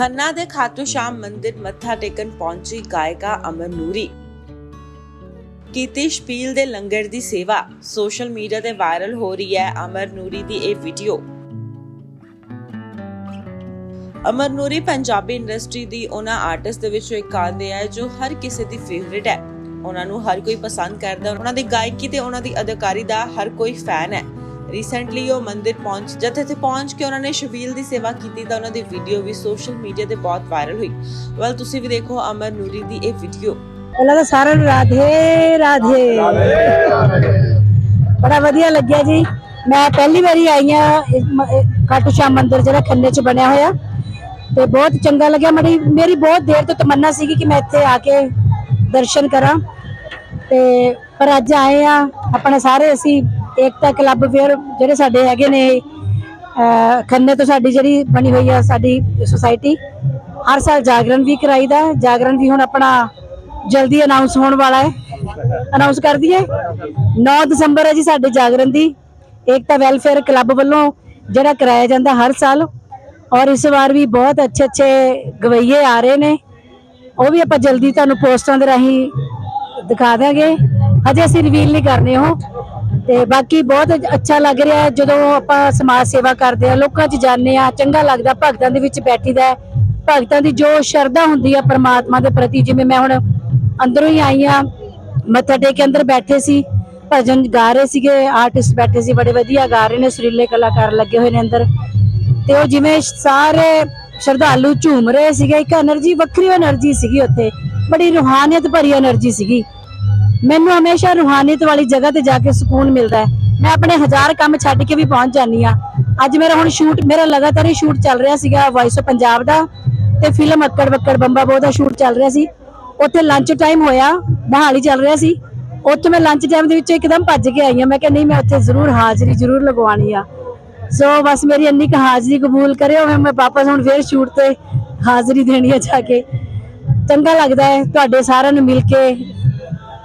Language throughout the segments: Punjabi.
ਖੰਨਾ ਦੇ ਖਾਟੂ ਸ਼ਾਮ ਮੰਦਿਰ ਮੱਥਾ ਟੇਕਣ ਪਹੁੰਚੀ ਗਾਇਕਾ ਅਮਨ ਨੂਰੀ। ਕੀਤੀ ਸ਼ਪੀਲ ਦੇ ਲੰਗਰ ਦੀ ਸੇਵਾ, ਸੋਸ਼ਲ ਮੀਡੀਆ ਤੇ ਵਾਇਰਲ ਹੋ ਰਹੀ ਹੈ ਅਮਰ ਨੂਰੀ ਦੀ ਇਹ ਵੀਡੀਓ। ਅਮਰ ਨੂਰੀ ਪੰਜਾਬੀ ਇੰਡਸਟਰੀ ਦੀ ਉਹਨਾਂ ਆਰਟਿਸਟ ਦੇ ਵਿੱਚੋਂ ਇੱਕ ਆਉਂਦੇ ਹੈ ਜੋ ਹਰ ਕਿਸੇ ਦੀ ਫੇਵਰਿਟ ਹੈ। ਉਹਨਾਂ ਨੂੰ ਹਰ ਕੋਈ ਪਸੰਦ ਕਰਦਾ ਉਹਨਾਂ ਦੀ ਗਾਇਕੀ ਤੇ ਉਹਨਾਂ ਦੀ ਅਦਾਕਾਰੀ ਦਾ ਹਰ ਕੋਈ ਫੈਨ ਹੈ। ਰੀਸੈਂਟਲੀ ਉਹ ਮੰਦਿਰ ਪਹੁੰਚ ਜਦ ਇੱਥੇ ਪਹੁੰਚ ਕੇ ਉਹਨਾਂ ਨੇ ਸ਼ਬੀਲ ਦੀ ਸੇਵਾ ਕੀਤੀ ਤਾਂ ਉਹਨਾਂ ਦੀ ਵੀਡੀਓ ਵੀ ਸੋਸ਼ਲ ਮੀਡੀਆ ਤੇ ਬਹੁਤ ਵਾਇਰਲ ਹੋਈ। ਵੈਲ ਤੁਸੀਂ ਵੀ ਦੇਖੋ ਅਮਰ ਨੂਰੀ ਦੀ ਇਹ ਵੀਡੀਓ ਪਹਿਲਾਂ ਤਾਂ ਸਾਰਿਆਂ ਨੂੰ ਰਾਧੇ ਰਾਧੇ। ਬੜਾ ਵਧੀਆ ਲੱਗਿਆ ਜੀ। ਮੈਂ ਪਹਿਲੀ ਵਾਰੀ ਆਈ ਆ ਖਾਟੂ ਸ਼ਾਮ ਮੰਦਿਰ ਜਿਹੜਾ ਖੰਨੇ 'ਚ ਬਣਿਆ ਹੋਇਆ। ਤੇ ਬਹੁਤ ਚੰਗਾ ਲੱਗਿਆ। ਮੇਰੀ ਮੇਰੀ ਬਹੁਤ ਦੇਰ ਤੋਂ ਤਮੰਨਾ ਸੀਗੀ ਕਿ ਮੈਂ ਇੱਥੇ ਆ ਕੇ ਦਰਸ਼ਨ ਕਰਾਂ। ਤੇ ਪਰ ਅੱਜ ਆਏ ਆ ਆਪਣੇ ਸਾਰੇ ਅਸੀਂ ਏਕਤਾ ਕਲੱਬ ਫੇਅਰ ਜਿਹੜੇ ਸਾਡੇ ਹੈਗੇ ਨੇ ਖੰਨੇ ਤੋਂ ਸਾਡੀ ਜਿਹੜੀ ਬਣੀ ਹੋਈ ਆ ਸਾਡੀ ਸੁਸਾਇਟੀ ਹਰ ਸਾਲ ਜਾਗਰਣ ਵੀ ਕਰਾਈਦਾ ਜਾਗਰਣ ਵੀ ਹੁਣ ਆਪਣਾ ਜਲਦੀ ਅਨਾਉਂਸ ਹੋਣ ਵਾਲਾ ਹੈ। ਅਨਾਉਂਸ ਕਰ ਦਈਏ। 9 ਦਸੰਬਰ ਹੈ ਜੀ ਸਾਡੇ ਜਾਗਰਣ ਦੀ। ਏਕਤਾ ਵੈਲਫੇਅਰ ਕਲੱਬ ਵੱਲੋਂ ਜਿਹੜਾ ਕਰਾਇਆ ਜਾਂਦਾ ਹਰ ਸਾਲ। ਔਰ ਇਸ ਵਾਰ ਵੀ ਬਹੁਤ ਅੱਛੇ ਅੱਛੇ ਗਵਈਏ ਆ ਰਹੇ ਨੇ। ਉਹ ਵੀ ਆਪਾਂ ਜਲਦੀ ਤੁਹਾਨੂੰ ਪੋਸਟਾਂ ਦੇ ਰਾਹੀਂ ਦਿਖਾ ਦਾਂਗੇ ਅਜੇ ਅਸੀਂ ਰਿਵੀਲ ਨਹੀਂ ਕਰਨੇ ਉਹ। ਤੇ ਬਾਕੀ ਬਹੁਤ ਅੱਛਾ ਲੱਗ ਰਿਹਾ ਜਦੋਂ ਆਪਾਂ ਸਮਾਜ ਸੇਵਾ ਕਰਦੇ ਆ ਲੋਕਾਂ 'ਚ ਜਾਂਦੇ ਆ ਚੰਗਾ ਲੱਗਦਾ, ਭਗਤਾਂ ਦੇ ਵਿੱਚ ਬੈਠੀਦਾ ਭਗਤਾਂ ਦੀ ਜੋ ਸ਼ਰਧਾ ਹੁੰਦੀ ਆ ਪਰਮਾਤਮਾ ਦੇ ਪ੍ਰਤੀ, ਜਿਵੇਂ ਮੈਂ ਹੁਣ ਅੰਦਰੋਂ ਹੀ ਆਈ ਆ ਮੱਥਾ ਟੇਕ ਕੇ ਅੰਦਰ ਬੈਠੇ ਸੀ, ਭਜਨ ਗਾ ਰਹੇ ਸੀਗੇ ਆਰਟਿਸਟ ਬੈਠੇ ਸੀ, ਬੜੇ ਵਧੀਆ ਗਾ ਰਹੇ ਨੇ, ਸੁਰੀਲੇ ਕਲਾਕਾਰ ਲੱਗੇ ਹੋਏ ਨੇ ਅੰਦਰ। ਤੇ ਉਹ ਜਿਵੇਂ ਸਾਰੇ ਸ਼ਰਧਾਲੂ ਝੂਮ ਰਹੇ ਸੀਗੇ, ਇੱਕ એનર્ਜੀ ਵੱਖਰੀ એનર્ਜੀ ਸੀਗੀ ਉੱਥੇ, ਬੜੀ ਰੂਹਾਨੀਅਤ ਭਰੀ એનર્ਜੀ ਸੀਗੀ। ਮੈਨੂੰ ਹਮੇਸ਼ਾ ਰੂਹਾਨੀਅਤ ਵਾਲੀ ਜਗ੍ਹਾ ਤੇ ਜਾ ਕੇ ਸਕੂਨ ਮਿਲਦਾ ਹੈ। ਮੈਂ ਆਪਣੇ ਹਜ਼ਾਰ ਕੰਮ ਛੱਡ ਕੇ ਵੀ ਪਹੁੰਚ ਜਾਂਦੀ ਆ ਅੱਜ ਮੇਰਾ ਹੁਣ ਸ਼ੂਟ ਮੇਰਾ ਲਗਾਤਾਰ ਹੀ ਸ਼ੂਟ ਚੱਲ ਰਿਹਾ ਸੀਗਾ ਵਾਇਸ ਆਫ ਪੰਜਾਬ ਦਾ ਤੇ ਫਿਲਮ ਅੱਕੜ ਬੱਕੜ, ਬੰਬਾ ਬੋ ਦਾ ਸ਼ੂਟ ਚੱਲ ਰਿਹਾ ਸੀ। ਉੱਥੇ ਲੰਚ ਟਾਈਮ ਹੋਇਆ ਬਹਾਲੀ ਚੱਲ ਰਿਹਾ ਸੀ। ਉੱਥੇ ਮੈਂ ਲੰਚ ਟਾਈਮ ਦੇ ਵਿੱਚ ਇੱਕਦਮ ਭੱਜ ਕੇ ਆਈ ਆ ਮੈਂ ਕਿਹਾ, ਨਹੀਂ, ਮੈਂ ਉੱਥੇ ਜ਼ਰੂਰ ਹਾਜ਼ਰੀ ਜ਼ਰੂਰ ਲਗਵਾਉਣੀ ਆ। ਸੋ ਬਸ ਮੇਰੀ ਇੰਨੀ ਕੁ ਹਾਜ਼ਰੀ ਕਬੂਲ ਕਰਿਓ। ਮੈਂ ਮੈਂ ਵਾਪਸ ਹੁਣ ਫੇਰ ਸ਼ੂਟ ਤੇ ਹਾਜ਼ਰੀ ਦੇਣੀ ਆ ਜਾ ਕੇ। ਚੰਗਾ ਲੱਗਦਾ ਹੈ ਤੁਹਾਡੇ ਸਾਰਿਆਂ ਨੂੰ ਮਿਲ ਕੇ।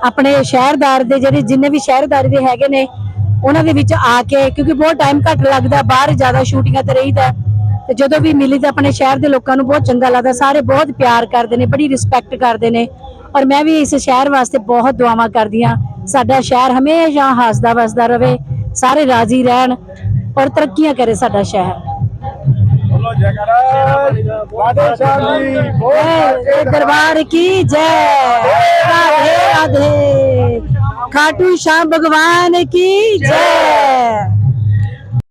ਆਪਣੇ ਸ਼ਹਿਰਦਾਰ ਦੇ ਜਿਹੜੇ ਜਿੰਨੇ ਵੀ ਸ਼ਹਿਰਦਾਰੀ ਦੇ ਹੈਗੇ ਨੇ, ਉਹਨਾਂ ਦੇ ਵਿੱਚ ਆ ਕੇ, ਕਿਉਂਕਿ ਬਹੁਤ ਟਾਈਮ ਘੱਟ ਲੱਗਦਾ, ਬਾਹਰ ਜ਼ਿਆਦਾ ਸ਼ੂਟਿੰਗਾਂ ਤੇ ਰਹੀਦਾ। ਤੇ ਜਦੋਂ ਵੀ ਮਿਲੀ ਤਾਂ ਆਪਣੇ ਸ਼ਹਿਰ ਦੇ ਲੋਕਾਂ ਨੂੰ ਬਹੁਤ ਚੰਗਾ ਲੱਗਦਾ, ਸਾਰੇ ਬਹੁਤ ਪਿਆਰ ਕਰਦੇ ਨੇ, ਬੜੀ ਰਿਸਪੈਕਟ ਕਰਦੇ ਨੇ। ਔਰ ਮੈਂ ਵੀ ਇਸ ਸ਼ਹਿਰ ਵਾਸਤੇ ਬਹੁਤ ਦੁਆਵਾਂ ਕਰਦੀ ਹਾਂ। ਸਾਡਾ ਸ਼ਹਿਰ ਹਮੇਸ਼ਾ ਹੱਸਦਾ ਵਸਦਾ ਰਵੇ ਸਾਰੇ ਰਾਜ਼ੀ ਰਹਿਣ ਔਰ ਤਰੱਕੀਆਂ ਕਰੇ ਸਾਡਾ ਸ਼ਹਿਰ। ਬੋਲੋ ਜੈਕਾਰਾ ਵਾਦੇ ਸ਼ਾਮੀ जय दरबार की जय राधे राधे खाटू श्याम भगवान की जय